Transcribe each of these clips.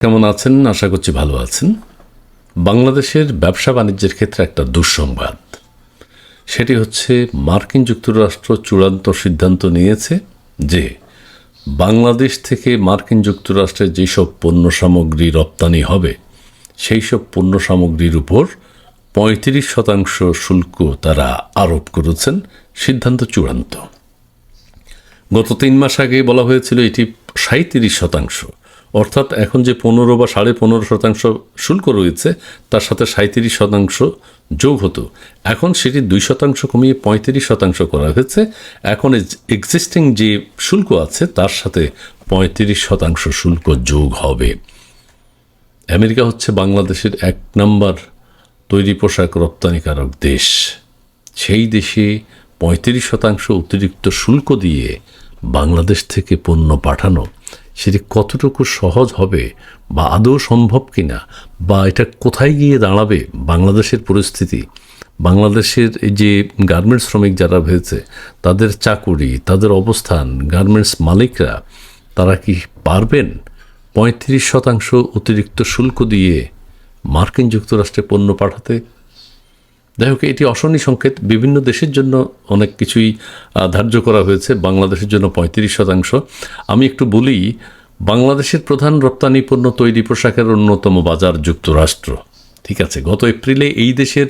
কেমন আছেন? আশা করছি ভালো আছেন। বাংলাদেশের ব্যবসা বাণিজ্যের ক্ষেত্রে একটা দুঃসংবাদ। সেটি হচ্ছে, মার্কিন যুক্তরাষ্ট্র চূড়ান্ত সিদ্ধান্ত নিয়েছে যে, বাংলাদেশ থেকে মার্কিন যুক্তরাষ্ট্রে যেসব পণ্য সামগ্রী রপ্তানি হবে সেই সব পণ্য সামগ্রীর উপর পঁয়ত্রিশ শতাংশ শুল্ক তারা আরোপ করেছেন। সিদ্ধান্ত চূড়ান্ত। গত তিন মাস আগে বলা হয়েছিল এটি সাঁত্রিশ শতাংশ। অর্থাৎ এখন যে পনেরো বা সাড়ে পনেরো শতাংশ শুল্ক রয়েছে, তার সাথে সাঁত্রিশ শতাংশ যোগ হতো। এখন সেটি দুই শতাংশ কমিয়ে পঁয়ত্রিশ শতাংশ করা হয়েছে। এখন এক্সিস্টিং যে শুল্ক আছে, তার সাথে পঁয়ত্রিশ শতাংশ শুল্ক যোগ হবে। আমেরিকা হচ্ছে বাংলাদেশের এক নম্বর তৈরি পোশাক রপ্তানিকারক দেশ। সেই দেশে পঁয়ত্রিশ শতাংশ অতিরিক্ত শুল্ক দিয়ে বাংলাদেশ থেকে পণ্য পাঠানো সেটি কতটুকু সহজ হবে বা আদৌ সম্ভব কিনা বা এটা কোথায় গিয়ে দাঁড়াবে বাংলাদেশের পরিস্থিতি, বাংলাদেশের এই যে গার্মেন্টস শ্রমিক যারা হয়েছে, তাদের চাকুরি, তাদের অবস্থান, গার্মেন্টস মালিকরা, তারা কি পারবেন পঁয়ত্রিশ শতাংশ অতিরিক্ত শুল্ক দিয়ে মার্কিন যুক্তরাষ্ট্রে পণ্য পাঠাতে? যাই হোক, এটি অশনি সংকেত। বিভিন্ন দেশের জন্য অনেক কিছুই ধার্য করা হয়েছে। বাংলাদেশের জন্য পঁয়ত্রিশ শতাংশ। আমি একটু বলি, বাংলাদেশের প্রধান রপ্তানি পণ্য তৈরি পোশাকের অন্যতম বাজার যুক্তরাষ্ট্র। ঠিক আছে, গত এপ্রিলে এই দেশের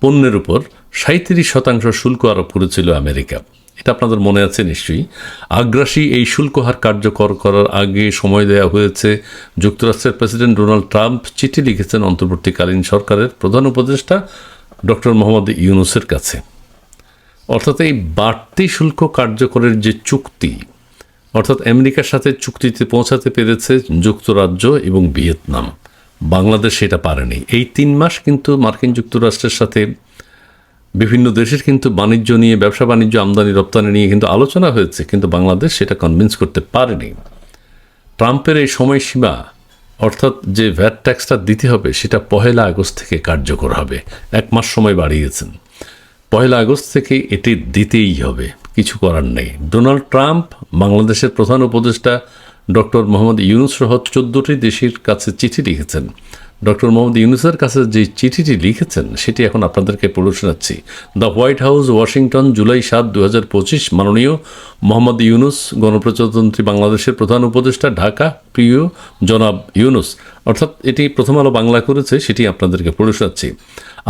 পণ্যের উপর সাঁত্রিশ শতাংশ শুল্ক আরোপ করেছিল আমেরিকা। এটা আপনাদের মনে আছে নিশ্চয়ই। আগ্রাসী এই শুল্ক হার কার্যকর করার আগে সময় দেওয়া হয়েছে। যুক্তরাষ্ট্রের প্রেসিডেন্ট ডোনাল্ড ট্রাম্প চিঠি লিখেছেন অন্তর্বর্তীকালীন সরকারের প্রধান উপদেষ্টা ডক্টর মোহাম্মদ ইউনুসের কাছে। অর্থাৎ এই বাড়তি শুল্ক কার্যকরের যে চুক্তি, অর্থাৎ আমেরিকার সাথে চুক্তিতে পৌঁছাতে পেরেছে যুক্তরাজ্য এবং ভিয়েতনাম। বাংলাদেশ সেটা পারেনি। এই তিন মাস কিন্তু মার্কিন যুক্তরাষ্ট্রের সাথে বিভিন্ন দেশের কিন্তু বাণিজ্য নিয়ে, ব্যবসা বাণিজ্য আমদানি রপ্তানি নিয়ে কিন্তু আলোচনা হয়েছে, কিন্তু বাংলাদেশ সেটা কনভিন্স করতে পারেনি। ট্রাম্পের এই সময়সীমা অর্থাৎ যে ভ্যাট ট্যাক্সটা দিতে হবে, সেটা পহেলা আগস্ট থেকে কার্যকর হবে। এক মাস সময় বাড়িয়েছেন। পহেলা আগস্ট থেকে এটি দিতেই হবে। কিছু করার নেই। ডোনাল্ড ট্রাম্প, বাংলাদেশের প্রধান উপদেষ্টা ডক্টর মোহাম্মদ ইউনুস সহ চোদ্দোটি দেশের কাছে চিঠি লিখেছেন। ডক্টর মোহাম্মদ ইউনুসের কাছে যে চিঠিটি লিখেছেন, সেটি এখন আপনাদেরকে পড়ে শোনাচ্ছি। The White House, Washington, July সাত দু হাজার পঁচিশ, মাননীয় মোহাম্মদ ইউনুস, গণপ্রজাতন্ত্রী বাংলাদেশের প্রধান উপদেষ্টা, ঢাকা, প্রিয় জনাব ইউনুস। অর্থাৎ এটি প্রথম আলো বাংলা করেছে, সেটি আপনাদেরকে পড়ে শোনাচ্ছি।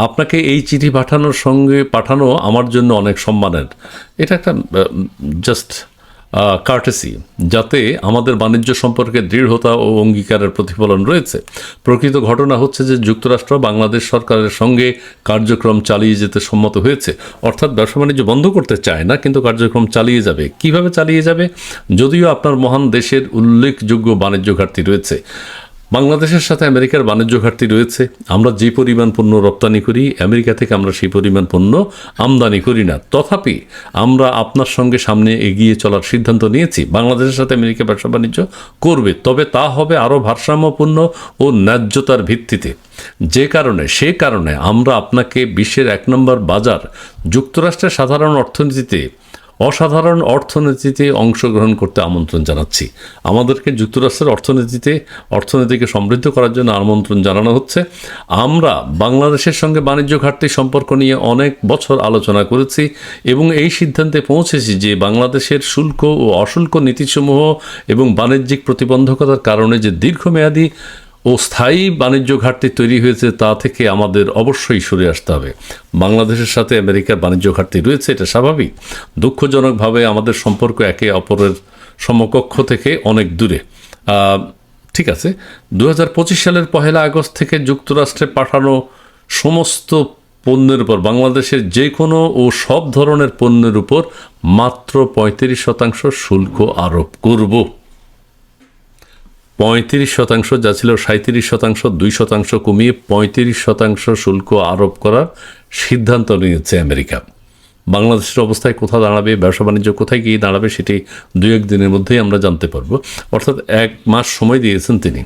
আপনাকে এই চিঠি পাঠানোর সঙ্গে পাঠানো আমার জন্য অনেক সম্মানের। এটা একটা জাস্ট কার্টেসি যাতে আমাদের বাণিজ্য সম্পর্কে দৃঢ়তা ও অঙ্গীকারের প্রতিফলন রয়েছে। প্রকৃত ঘটনা হচ্ছে যে যুক্তরাষ্ট্র বাংলাদেশ সরকারের সঙ্গে কার্যক্রম চালিয়ে যেতে সম্মত হয়েছে। অর্থাৎ ব্যবসা বাণিজ্য বন্ধ করতে চায় না, কিন্তু কার্যক্রম চালিয়ে যাবে। কীভাবে চালিয়ে যাবে? যদিও আপনার মহান দেশের উল্লেখযোগ্য বাণিজ্য ঘাটতি রয়েছে। বাংলাদেশের সাথে আমেরিকার বাণিজ্য ঘাটতি রয়েছে। আমরা যে পরিমাণ পণ্য রপ্তানি করি, আমেরিকা থেকে আমরা সেই পরিমাণ পণ্য আমদানি করি না। তথাপি আমরা আপনার সঙ্গে সামনে এগিয়ে চলার সিদ্ধান্ত নিয়েছি। বাংলাদেশের সাথে আমেরিকা ব্যবসা বাণিজ্য করবে। তবে তা হবে আরও ভারসাম্যপূর্ণ ও ন্যায্যতার ভিত্তিতে। যে কারণে, সে কারণে আমরা আপনাকে বিশ্বের এক নম্বর বাজার যুক্তরাষ্ট্রের সাধারণ অর্থনীতিতে অসাধারণ অর্থনীতিতে অংশগ্রহণ করতে আমন্ত্রণ জানাচ্ছি। আমাদেরকে যুক্তরাষ্ট্রের অর্থনীতিতে, অর্থনীতিকে সমৃদ্ধ করার জন্য আমন্ত্রণ জানানো হচ্ছে। আমরা বাংলাদেশের সঙ্গে বাণিজ্য ঘাটতি সম্পর্ক নিয়ে অনেক বছর আলোচনা করেছি এবং এই সিদ্ধান্তে পৌঁছেছি যে বাংলাদেশের শুল্ক ও অশুল্ক নীতিসমূহ এবং বাণিজ্যিক প্রতিবন্ধকতার কারণে যে দীর্ঘমেয়াদী ও স্থায়ী বাণিজ্য ঘাটতি তৈরি হয়েছে তা থেকে আমাদের অবশ্যই সরে আসতে হবে। বাংলাদেশের সাথে আমেরিকার বাণিজ্য ঘাটতি রয়েছে, এটা স্বাভাবিক। দুঃখজনকভাবে আমাদের সম্পর্ক একে অপরের সমকক্ষ থেকে অনেক দূরে। ঠিক আছে। দু হাজার পঁচিশ সালের পহেলা আগস্ট থেকে যুক্তরাষ্ট্রে পাঠানো সমস্ত পণ্যের উপর, বাংলাদেশের যে কোনো ও সব ধরনের পণ্যের উপর মাত্র পঁয়ত্রিশ শতাংশ শুল্ক আরোপ করব। পঁয়ত্রিশ শতাংশ, যা ছিল সাঁত্রিশ শতাংশ, দুই শতাংশ কমিয়ে পঁয়ত্রিশ শতাংশ শুল্ক আরোপ করার সিদ্ধান্ত নিয়েছে আমেরিকা। বাংলাদেশের অবস্থায় কোথায় দাঁড়াবে, ব্যবসা বাণিজ্য কোথায় গিয়ে দাঁড়াবে সেটি দু এক দিনের মধ্যেই আমরা জানতে পারব। অর্থাৎ এক মাস সময় দিয়েছেন তিনি।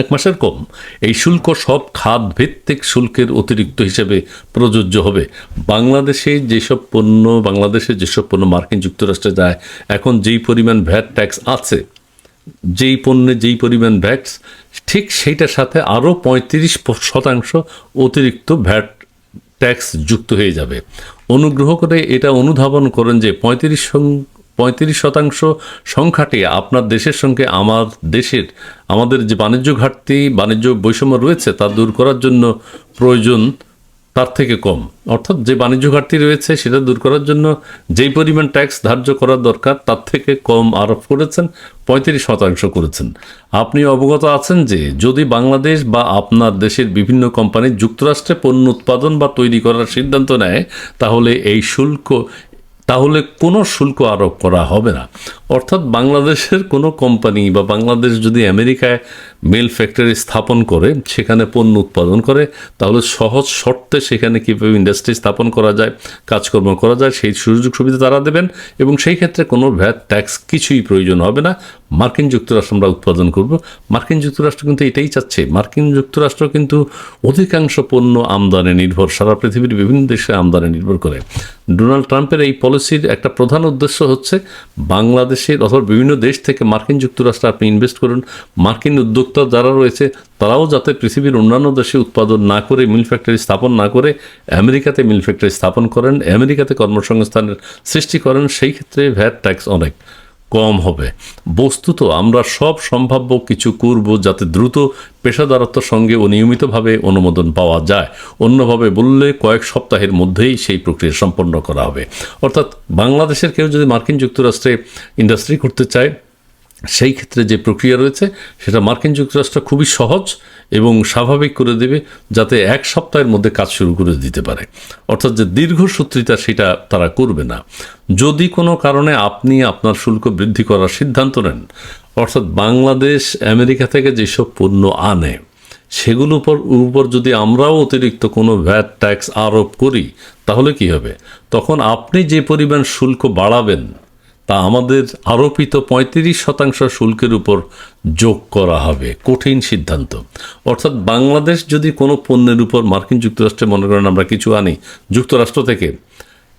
এক মাসের কম। এই শুল্ক সব খাত ভিত্তিক শুল্কের অতিরিক্ত হিসেবে প্রযোজ্য হবে। বাংলাদেশে যেসব পণ্য, বাংলাদেশে যেসব পণ্য মার্কিন যুক্তরাষ্ট্রে যায়, এখন যেই পরিমাণ ভ্যাট ট্যাক্স আছে যেই পণ্যে যেই পরিমাণ ভ্যাট, ঠিক সেইটার সাথে আরও পঁয়ত্রিশ শতাংশ অতিরিক্ত ভ্যাট ট্যাক্স যুক্ত হয়ে যাবে। অনুগ্রহ করে এটা অনুধাবন করেন যে পঁয়ত্রিশ পঁয়ত্রিশ শতাংশ সংখ্যাটি আপনার দেশের সঙ্গে আমার দেশের, আমাদের যে বাণিজ্য ঘাটতি, বাণিজ্য বৈষম্য রয়েছে তা দূর করার জন্য প্রয়োজন। তার থেকে কম। অর্থাৎ যে বাণিজ্য ঘাটতি রয়েছে সেটা দূর করার জন্য যেই পরিমাণ ট্যাক্স ধার্য করা দরকার, তার থেকে কম আরোপ করেছেন, পঁয়ত্রিশ শতাংশ করেছেন। আপনি অবগত আছেন যে যদি বাংলাদেশ বা আপনার দেশের বিভিন্ন কোম্পানি যুক্তরাষ্ট্রে পণ্য উৎপাদন বা তৈরি করার সিদ্ধান্ত নেয়, তাহলে এই শুল্ক, তাহলে কোনো শুল্ক আরোপ করা হবে না। অর্থাৎ বাংলাদেশের কোনো কোম্পানি বা বাংলাদেশ যদি আমেরিকায় মিল ফ্যাক্টরি স্থাপন করে সেখানে পণ্য উৎপাদন করে, তাহলে সহজ শর্তে সেখানে কীভাবে ইন্ডাস্ট্রি স্থাপন করা যায়, কাজকর্ম করা যায়, সেই সুযোগ সুবিধা তারা দেবেন এবং সেই ক্ষেত্রে কোনো ভ্যাট ট্যাক্স কিছুই প্রয়োজন হবে না। মার্কিন যুক্তরাষ্ট্র আমরা উৎপাদন করব। মার্কিন যুক্তরাষ্ট্র কিন্তু এটাই চাচ্ছে। মার্কিন যুক্তরাষ্ট্র কিন্তু অধিকাংশ পণ্য আমদানি নির্ভর, সারা পৃথিবীর বিভিন্ন দেশে আমদানি নির্ভর করে। ডোনাল্ড ট্রাম্পের এই পলিসির একটা প্রধান উদ্দেশ্য হচ্ছে বাংলাদেশের অথবা বিভিন্ন দেশ থেকে মার্কিন যুক্তরাষ্ট্রে আপনি ইনভেস্ট করুন। মার্কিন উদ্যোক্তা যারা রয়েছে, তারাও যাতে পৃথিবীর অন্যান্য দেশে উৎপাদন না করে, মিল ফ্যাক্টরি স্থাপন না করে, আমেরিকাতে মিল ফ্যাক্টরি স্থাপন করেন, আমেরিকাতে কর্মসংস্থানের সৃষ্টি করেন, সেই ক্ষেত্রে ভ্যাট ট্যাক্স অনেক কম হবে। বস্তুত আমরা সব সম্ভাব্য কিছু করব যাতে দ্রুত পেশাদারত্ব সঙ্গে ও নিয়মিতভাবে অনুমোদন পাওয়া যায়। অন্যভাবে বললে কয়েক সপ্তাহের মধ্যেই সেই প্রক্রিয়া সম্পন্ন করা হবে। অর্থাৎ বাংলাদেশের কেউ যদি মার্কিন যুক্তরাষ্ট্রে ইন্ডাস্ট্রি করতে চায় সেই ক্ষেত্রে যে প্রক্রিয়া রয়েছে, সেটা মার্কিন যুক্তরাষ্ট্র খুবই সহজ এবং স্বাভাবিক করে দেবে যাতে এক সপ্তাহের মধ্যে কাজ শুরু করে দিতে পারে। অর্থাৎ যে দীর্ঘসূত্রিতা সেটা তারা করবে না। যদি কোনো কারণে আপনি আপনার শুল্ক বৃদ্ধি করার সিদ্ধান্ত নেন, অর্থাৎ বাংলাদেশ, আমেরিকা থেকে যেসব পণ্য আনে সেগুলোর উপর উপর যদি আমরাও অতিরিক্ত কোনো ভ্যাট ট্যাক্স আরোপ করি, তাহলে কি হবে? তখন আপনি যে পরিমাণ শুল্ক বাড়াবেন তা আমাদের আরোপিত পঁয়ত্রিশ শতাংশ শুল্কের উপর যোগ করা হবে। কঠিন সিদ্ধান্ত। অর্থাৎ বাংলাদেশ যদি কোনো পণ্যের উপর মার্কিন যুক্তরাষ্ট্রে মনে করেন আমরা কিছু আনি যুক্তরাষ্ট্র থেকে,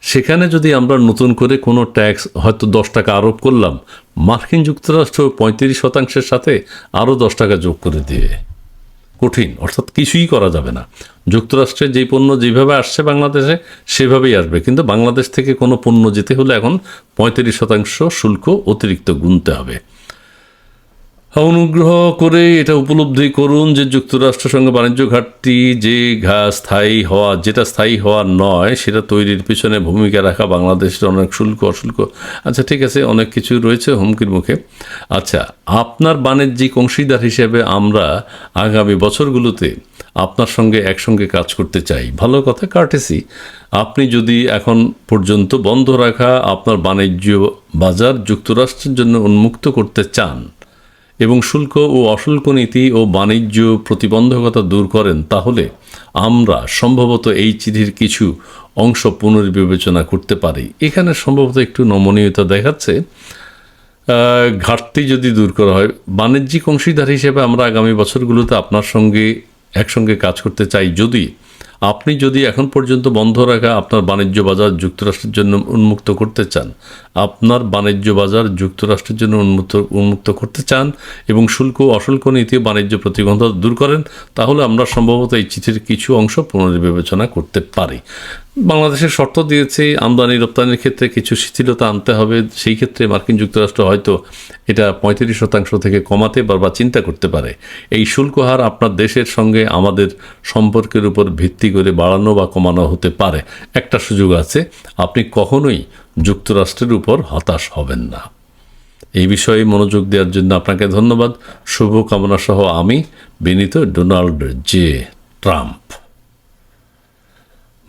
সেখানে যদি আমরা নতুন করে কোনো ট্যাক্স হয়তো দশ টাকা আরোপ করলাম, মার্কিন যুক্তরাষ্ট্র পঁয়ত্রিশ শতাংশের সাথে আরও দশ টাকা যোগ করে দিয়ে কঠিন, অর্থাৎ কিছুই করা যাবে না। যুক্তরাষ্ট্রে যেই পণ্য যেভাবে আসছে বাংলাদেশে, সেভাবেই আসবে। কিন্তু বাংলাদেশ থেকে কোনো পণ্য যেতে হলে এখন পঁয়ত্রিশ শতাংশ শুল্ক অতিরিক্ত গুনতে হবে। অনুগ্রহ করে এটা উপলব্ধি করুন যে যুক্তরাষ্ট্রের সঙ্গে বাণিজ্য ঘাটতি যে ঘা স্থায়ী হওয়া, যেটা স্থায়ী হওয়া নয়, সেটা তৈরির পিছনে ভূমিকা রাখা বাংলাদেশের অনেক শুল্ক, অশুল্ক। আচ্ছা ঠিক আছে, অনেক কিছু রয়েছে হুমকির মুখে। আচ্ছা আপনার বাণিজ্যিক অংশীদার হিসেবে আমরা আগামী বছরগুলোতে আপনার সঙ্গে একসঙ্গে কাজ করতে চাই। ভালো কথা কার্টেসি আপনি যদি এখন পর্যন্ত বন্ধ রাখা আপনার বাণিজ্য বাজার যুক্তরাষ্ট্রের জন্য উন্মুক্ত করতে চান এবং শুল্ক ও অশুল্ক নীতি ও বাণিজ্য প্রতিবন্ধকতা দূর করেন, তাহলে আমরা সম্ভবত এই চিঠির কিছু অংশ পুনর্বিবেচনা করতে পারি। এখানে সম্ভবত একটু নমনীয়তা দেখাচ্ছে। ঘাটতি যদি দূর করা হয়, বাণিজ্যিক অংশীদার হিসেবে আমরা আগামী বছরগুলোতে আপনার সঙ্গে একসঙ্গে কাজ করতে চাই। যদি আপনি যদি এখন পর্যন্ত বন্ধ রাখা আপনার বাণিজ্য বাজার যুক্তরাষ্ট্রের জন্য উন্মুক্ত করতে চান আপনার বাণিজ্য বাজার যুক্তরাষ্ট্রের জন্য উন্মুক্ত উন্মুক্ত করতে চান এবং শুল্ক অশুল্ক নীতি বাণিজ্য প্রতিবন্ধকতা দূর করেন, তাহলে আমরা সম্ভবত এই চিঠির কিছু অংশ পুনর্বিবেচনা করতে পারি। বাংলাদেশের শর্ত দিয়েছে আমদানি রপ্তানির ক্ষেত্রে কিছু শিথিলতা আনতে হবে। সেই ক্ষেত্রে মার্কিন যুক্তরাষ্ট্র হয়তো এটা পঁয়ত্রিশ শতাংশ থেকে কমাতে বা চিন্তা করতে পারে। এই শুল্ক হার আপনার দেশের সঙ্গে আমাদের সম্পর্কের উপর ভিত্তি করে বাড়ানো বা কমানো হতে পারে। একটা সুযোগ আছে, আপনি কখনোই যুক্তরাষ্ট্রের উপর হতাশ হবেন না। এই বিষয়ে মনোযোগ দেওয়ার জন্য আপনাকে ধন্যবাদ। শুভকামনা সহ আমি বিনীত ডোনাল্ড জে ট্রাম্প।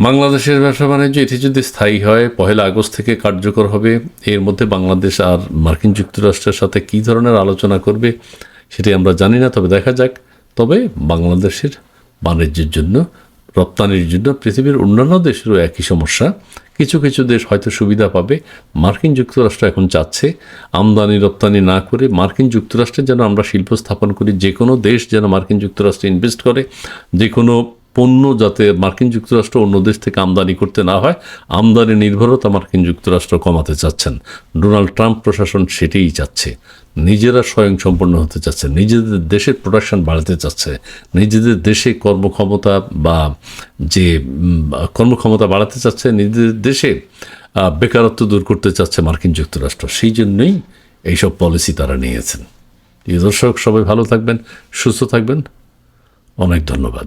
বাংলাদেশের ব্যবসা বাণিজ্য এটি যদি স্থায়ী হয়, পহেলা আগস্ট থেকে কার্যকর হবে। এর মধ্যে বাংলাদেশ আর মার্কিন যুক্তরাষ্ট্রের সাথে কী ধরনের আলোচনা করবে সেটি আমরা জানি না, তবে দেখা যাক। তবে বাংলাদেশের বাণিজ্যের জন্য রপ্তানির জন্য পৃথিবীর অন্যান্য দেশেরও একই সমস্যা। কিছু কিছু দেশ হয়তো সুবিধা পাবে। মার্কিন যুক্তরাষ্ট্র এখন চাচ্ছে আমদানি রপ্তানি না করে মার্কিন যুক্তরাষ্ট্রে যেন আমরা শিল্প স্থাপন করি। যে কোনো দেশ যেন মার্কিন যুক্তরাষ্ট্রে ইনভেস্ট করে। যে কোনো পণ্য যাতে মার্কিন যুক্তরাষ্ট্র অন্য দেশ থেকে আমদানি করতে না হয়, আমদানি নির্ভরতা মার্কিন যুক্তরাষ্ট্র কমাতে চাচ্ছেন। ডোনাল্ড ট্রাম্প প্রশাসন সেটাই চাচ্ছে। নিজেরা স্বয়ং সম্পন্ন হতে চাচ্ছে, নিজেদের দেশের প্রোডাকশন বাড়াতে চাচ্ছে, নিজেদের দেশে কর্মক্ষমতা বা যে কর্মক্ষমতা বাড়াতে চাচ্ছে, নিজেদের দেশে বেকারত্ব দূর করতে চাচ্ছে মার্কিন যুক্তরাষ্ট্র। সেই জন্যই এইসব পলিসি তারা নিয়েছেন। দর্শক, সবাই ভালো থাকবেন, সুস্থ থাকবেন। অনেক ধন্যবাদ।